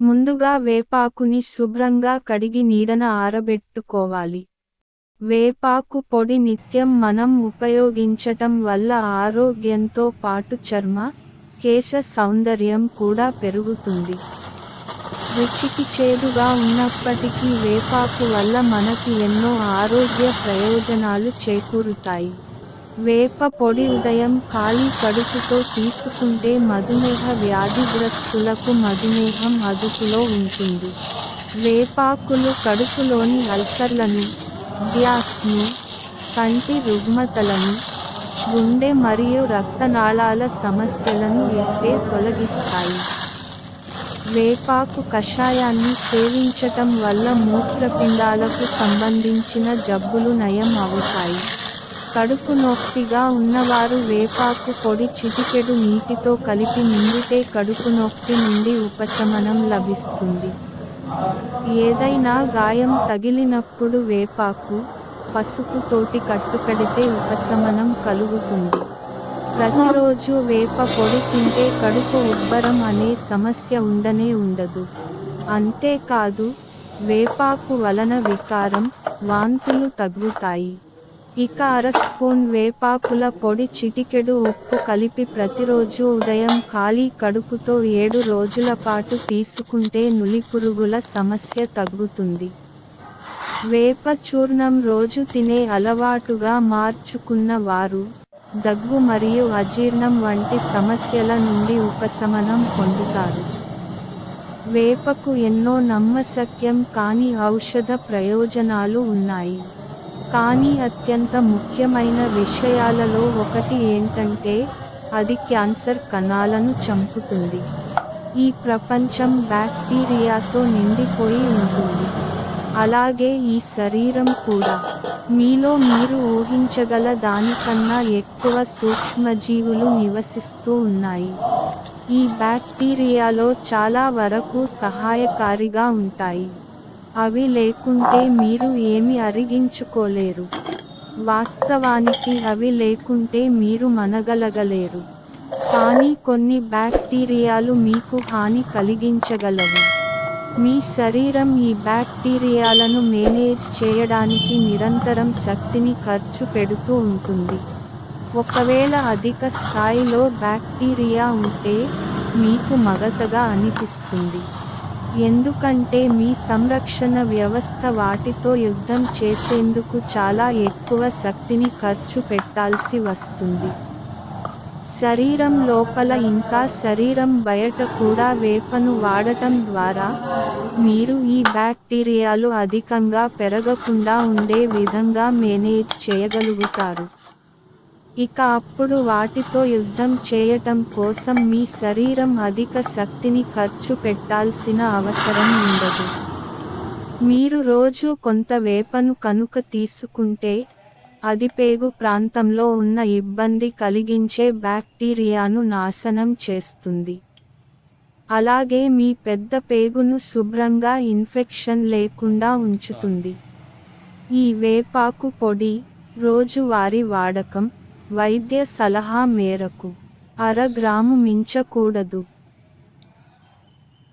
ముందుగా వేపాకుని శుభ్రంగా కడిగి నీడన ఆరబెట్టుకోవాలి. వేపాకు పొడి నిత్యం మనం ఉపయోగించటం వల్ల ఆరోగ్యంతో పాటు చర్మ కేశ సౌందర్యం కూడా పెరుగుతుంది. రుచికి చేదుగా ఉన్నప్పటికీ వేపాకు వల్ల మనకి ఎన్నో ఆరోగ్య ప్రయోజనాలు చేకూరుతాయి. వేప పొడి ఉదయం ఖాళీ కడుపుతో తీసుకుంటే మధుమేహ వ్యాధిగ్రస్తులకు మధుమేహం అదుపులో ఉంటుంది. వేపాకులు కడుపులోని అల్సర్లను గ్యాస్ను కంటి రుగ్మతలను గుండె మరియు రక్తనాళాల సమస్యలను ఇట్టే తొలగిస్తాయి. వేపాకు కషాయాన్ని సేవించటం వల్ల మూత్రపిండాలకు సంబంధించిన జబ్బులు నయం అవుతాయి. కడుపు నొప్పిగా ఉన్నవారు వేపాకు పొడి చిటికెడు నీటితో కలిపి నిండితే కడుపు నొప్పి నుండి ఉపశమనం లభిస్తుంది. ఏదైనా గాయం తగిలినప్పుడు వేపాకు పసుపు తోటి కట్టుకడితే ఉపశమనం కలుగుతుంది. ప్రతిరోజు వేప పొడి తింటే కడుపు ఉబ్బరం అనే సమస్య ఉండనే ఉండదు. అంతేకాదు వేపాకు వలన వికారం వాంతులు తగ్గుతాయి. ఇక అర స్పూన్ వేపాకుల పొడి చిటికెడు ఉప్పు కలిపి ప్రతిరోజు ఉదయం ఖాళీ కడుపుతో ఏడు రోజుల పాటు తీసుకుంటే నులిపురుగుల సమస్య తగ్గుతుంది. వేప చూర్ణం రోజు తినే అలవాటుగా మార్చుకున్న వారు దగ్గు మరియు అజీర్ణం వంటి సమస్యల నుండి ఉపశమనం పొందుతారు. వేపకు ఎన్నో నమ్మశక్యం కాని ఔషధ ప్రయోజనాలు ఉన్నాయి. కానీ అత్యంత ముఖ్యమైన విషయాలలో ఒకటి ఏంటంటే అది క్యాన్సర్ కణాలను చంపుతుంది. ఈ ప్రపంచం బ్యాక్టీరియాతో నిండిపోయి ఉంటుంది. అలాగే ఈ శరీరం కూడా. మీలో మీరు ఊహించగల దానికన్నా ఎక్కువ సూక్ష్మజీవులు నివసిస్తూ ఉన్నాయి. ఈ బ్యాక్టీరియాలో చాలా వరకు సహాయకారిగా ఉంటాయి. అవి లేకుంటే మీరు ఏమి అరిగించుకోలేరు. వాస్తవానికి అవి లేకుంటే మీరు మనగలగలేరు. కానీ కొన్ని బ్యాక్టీరియాలు మీకు హాని కలిగించగలవు. మీ శరీరం ఈ బ్యాక్టీరియాలను మేనేజ్ చేయడానికి నిరంతరం శక్తిని ఖర్చు పెడుతూ ఉంటుంది. ఒకవేళ అధిక స్థాయిలో బ్యాక్టీరియా ఉంటే మీకు మగతగా అనిపిస్తుంది. ఎందుకంటే మీ సంరక్షణ వ్యవస్థ వాటితో యుద్ధం చేసేందుకు చాలా ఎక్కువ శక్తిని ఖర్చు పెట్టాల్సి వస్తుంది. శరీరం లోపల ఇంకా శరీరం బయట కూడా వేపను వాడటం ద్వారా మీరు ఈ బ్యాక్టీరియాలు అధికంగా పెరగకుండా ఉండే విధంగా మేనేజ్ చేయగలుగుతారు. ఇక అప్పుడు వాటితో యుద్ధం చేయటం కోసం మీ శరీరం అధిక శక్తిని ఖర్చు పెట్టాల్సిన అవసరం ఉండదు. మీరు రోజు కొంత వేపను కనుక తీసుకుంటే అది పేగు ప్రాంతంలో ఉన్న ఇబ్బంది కలిగించే బ్యాక్టీరియాను నాశనం చేస్తుంది. అలాగే మీ పెద్ద పేగును శుభ్రంగా ఇన్ఫెక్షన్ లేకుండా ఉంచుతుంది. ఈ వేపాకు పొడి రోజువారీ వాడకం వైద్య సలహా మేరకు అర గ్రాము మించకూడదు.